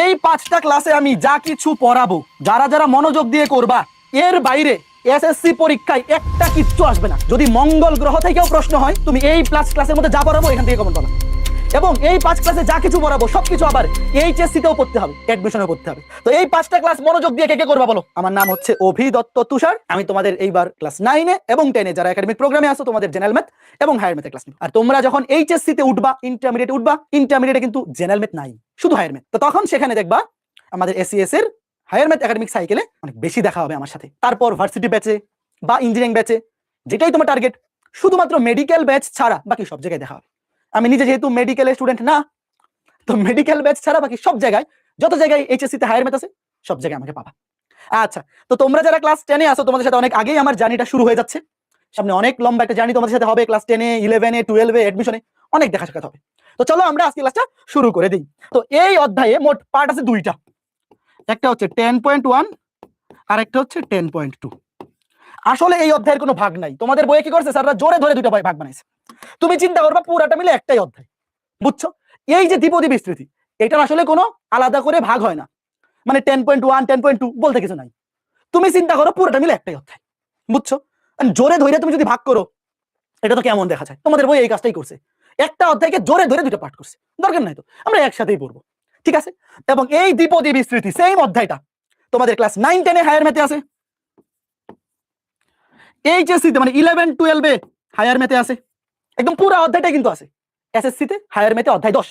এই পাঁচটা ক্লাসে আমি যা কিছু পড়াবো, যারা যারা মনোযোগ দিয়ে করবা, এর বাইরে এসএসসি পরীক্ষায় একটা কিচ্ছু আসবে না। যদি মঙ্গল গ্রহ থেকেও প্রশ্ন হয়, তুমি এই প্লাস ক্লাসের মধ্যে যা পড়াবো, এখান থেকে কমেন্ট পাবা এবং এই পাঁচ ক্লাসে যা কিছু পড়াবো, সবকিছু আবার এইচএসসি তেও পড়তে হবে অ্যাডমিশনে পড়তে হবে। তো এই পাঁচটা ক্লাস মনোযোগ দিয়ে কে কে করবা বলো? আমার নাম হচ্ছে অভি দত্ত তুষার। আমি তোমাদের এইবার ক্লাস নাইনে এবং টেনে যারা একাডেমিক প্রোগ্রামে আসো তোমাদের জেনারেল ম্যাথ এবং হায়ার ম্যাথের ক্লাস নিবে। আর তোমরা যখন এইচএসসি তে উঠবা ইন্টারমিডিয়েট উঠবা ইন্টারমিডিয়েটে কিন্তু জেনারেল ম্যাথ নাই, শুধু হায়ার ম্যাথ তো তখন সেখানে দেখবা আমাদের এসিএস এর হায়ার ম্যাথ একাডেমিক সাইকেলে অনেক বেশি দেখা হবে আমার সাথে। তারপর ভার্সিটি ব্যাচে বা ইঞ্জিনিয়ারিং ব্যাচে যেটাই তোমার টার্গেট শুধুমাত্র মেডিকেল ব্যাচ ছাড়া বাকি সব জায়গায় দেখা হবে। আমি নিজে যেহেতু মেডিকেল স্টুডেন্ট না, তো মেডিকেল ব্যাচ ছাড়া বাকি সব জায়গায়, যত জায়গায় এইচএসসি তে হায়ার ম্যাথ আছে, সব জায়গায় আমাকে পাবা। আচ্ছা তো তোমরা যারা ক্লাস টেনে আসো তোমাদের সাথে অনেক আগেই আমার জার্নিটা শুরু হয়ে যাচ্ছে। সামনে অনেক লম্বা একটা জার্নি তোমাদের সাথে হবে ক্লাস টেনে ইলেভেনে টুয়েলভে এডমিশনে অনেক দেখা সাক্ষাৎ হবে। তো চলো আমরা আজকে ক্লাসটা শুরু করে দিই। তো এই অধ্যায়ে মোট পার্ট আছে দুইটা। একটা হচ্ছে টেন পয়েন্ট ওয়ান আর একটা হচ্ছে টেন পয়েন্ট টু আসলে এই অধ্যায়ের কোনো ভাগ নাই। তোমাদের বইয়ে কি করছে? স্যাররা জোরে ধরে দুটো ভাগ বানাইছে। তুমি চিন্তা করবা, পুরাটা মিলে একটাই অধ্যায়। বুঝছ? এই যে দ্বিপদী বিস্তৃতি, এটার আসলে কোনো আলাদা করে ভাগ হয় না। মানে ten point one ten point two বলতে কিছু নাই। তুমি চিন্তা করো, পুরোটা মিলে একটাই অধ্যায়। বুঝছ? জোরে ধরে তুমি যদি ভাগ করো, এটা তো কেমন দেখা যায়? তোমাদের বই এই কাজটাই করছে। একটা অধ্যায়কে জোরে ধরে দুটো পাঠ করছে। দরকার নাই তো, আমরা একসাথেই পড়ব। ঠিক আছে? এবং এই দ্বিপদী বিস্তৃতি সেম অধ্যায়টা, তোমাদের ক্লাস নাইন টেনে হায়ার ম্যাথে আছে। এইচএসসি তে মানে ইলেভেন টুয়েলভে হায়ার ম্যাথে আছে। একদম পুরো অধ্যায়টা কিন্তু আছে। এসএসসি তে হায়ার ম্যাথে অধ্যায় দশ।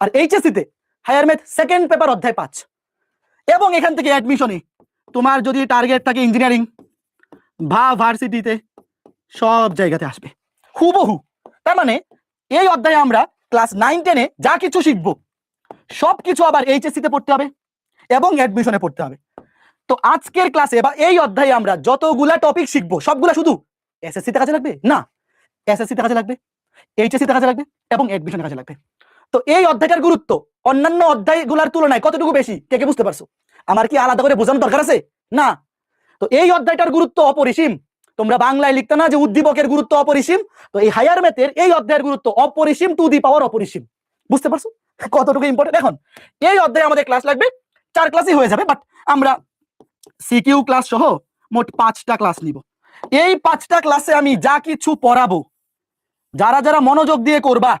আর এইচএসসি তে হায়ার ম্যাথ সেকেন্ড পেপার অধ্যায় পাঁচ। এবং এখান থেকে অ্যাডমিশনে তোমার যদি টার্গেট থাকে ইঞ্জিনিয়ারিং বা ভার্সিটিতে সব জায়গাতে আসবে। হুবহু। তার মানে এই অধ্যায়ে আমরা ক্লাস নাইন টেনে যা কিছু শিখব সব কিছু আবার এইচএসসি তে পড়তে হবে এবং অ্যাডমিশনে পড়তে হবে। তো আজকের ক্লাসে বা এই অধ্যায়ে আমরা যতগুলা টপিক শিখব, সবগুলা শুধু এসএসসি তে কাজে লাগবে? না। এসএসসি তে কাজে লাগবে এইচএসসি তে কাজে লাগবে এবং অ্যাডমিশনে কাজে লাগবে। তো এই অধ্যায়টার গুরুত্ব অন্যান্য অধ্যায়গুলোর তুলনায় কতটুকু বেশি, কে কে বুঝতে পারছ? আমার কি আলাদা করে বোঝানোর দরকার আছে? না। তো এই অধ্যায়টার গুরুত্ব অপরিসীম। তোমরা বাংলায় লিখতে না যে উদ্দীপকের গুরুত্ব অপরিসীম? তো এই হায়ার ম্যাথের এই অধ্যায়ের গুরুত্ব অপরিসীম টু দি পাওয়ার অপরিসীম। বুঝতে পারছ? কতটুকু ইম্পর্টেন্ট এখন এই অধ্যায়ে আমাদের ক্লাস লাগবে, চার ক্লাসই হয়ে যাবে বাট আমরা সিকিউ ক্লাস সহ মোট পাঁচটা ক্লাস নিব। এই পাঁচটা ক্লাসে আমি যা কিছু পড়াবো, যারা যারা মনোযোগ দিয়ে করবা,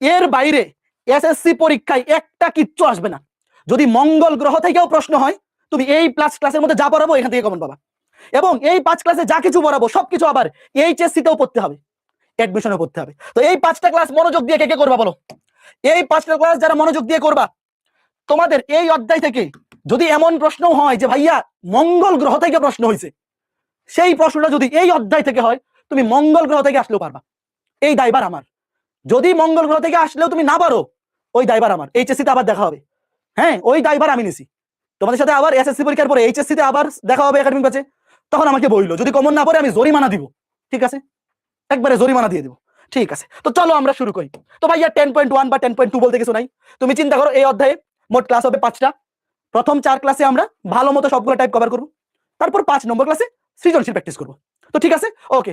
এর বাইরে এসএসসি পরীক্ষায় একটা কিচ্ছু আসবে না। যদি মঙ্গল গ্রহ থেকেও প্রশ্ন হয়, তুমি এই প্লাস ক্লাসের মধ্যে যা পড়াবো, এখান থেকে কমন পাবা। এবং এই পাঁচ ক্লাসে যা কিছু পড়াবো, সবকিছু আবার এইচএসসি তেও পড়তে হবে অ্যাডমিশনে পড়তে হবে। তো এই পাঁচটা ক্লাস মনোযোগ দিয়ে কে কে করবা বলো? এই পাঁচটা ক্লাস যারা মনোযোগ দিয়ে করবা, তোমাদের এই অধ্যায় থেকে যদি এমন প্রশ্ন হয় যে ভাইয়া মঙ্গল গ্রহ থেকে প্রশ্ন হয়েছে সেই প্রশ্নটা যদি এই অধ্যায় থেকে হয়, তুমি মঙ্গল গ্রহ থেকে আসলেও পারবা। এই দায়বার আমার। যদি মঙ্গল গ্রহ থেকে আসলেও তুমি না পারো, ওই দায়বার আমার। এইচএসসি তে আবার দেখা হবে। হ্যাঁ ওই দায়বার আমি নিছি। তোমাদের সাথে আবার এসএসসি পরীক্ষার পরে এইচএসসি তে আবার দেখা হবে একাডেমিক ব্যাচে তখন আমাকে বইলো, যদি কমন না পড়ে আমি জরিমানা দিব। ঠিক আছে? একবারে জরিমানা দিয়ে দিব। ঠিক আছে। তো চলো আমরা শুরু করি। তো ভাইয়া টেন পয়েন্ট ওয়ান বা টেন পয়েন্ট টু বলতে কিছু নাই। তুমি চিন্তা করো, এই অধ্যায়ে মোট ক্লাস হবে পাঁচটা। প্রথম চার ক্লাসে আমরা ভালো মতো সবগুলো টাইপ কভার করব। তারপর পাঁচ নম্বর ক্লাসে সৃজনশীল প্র্যাকটিস করব। তো ঠিক আছে? ওকে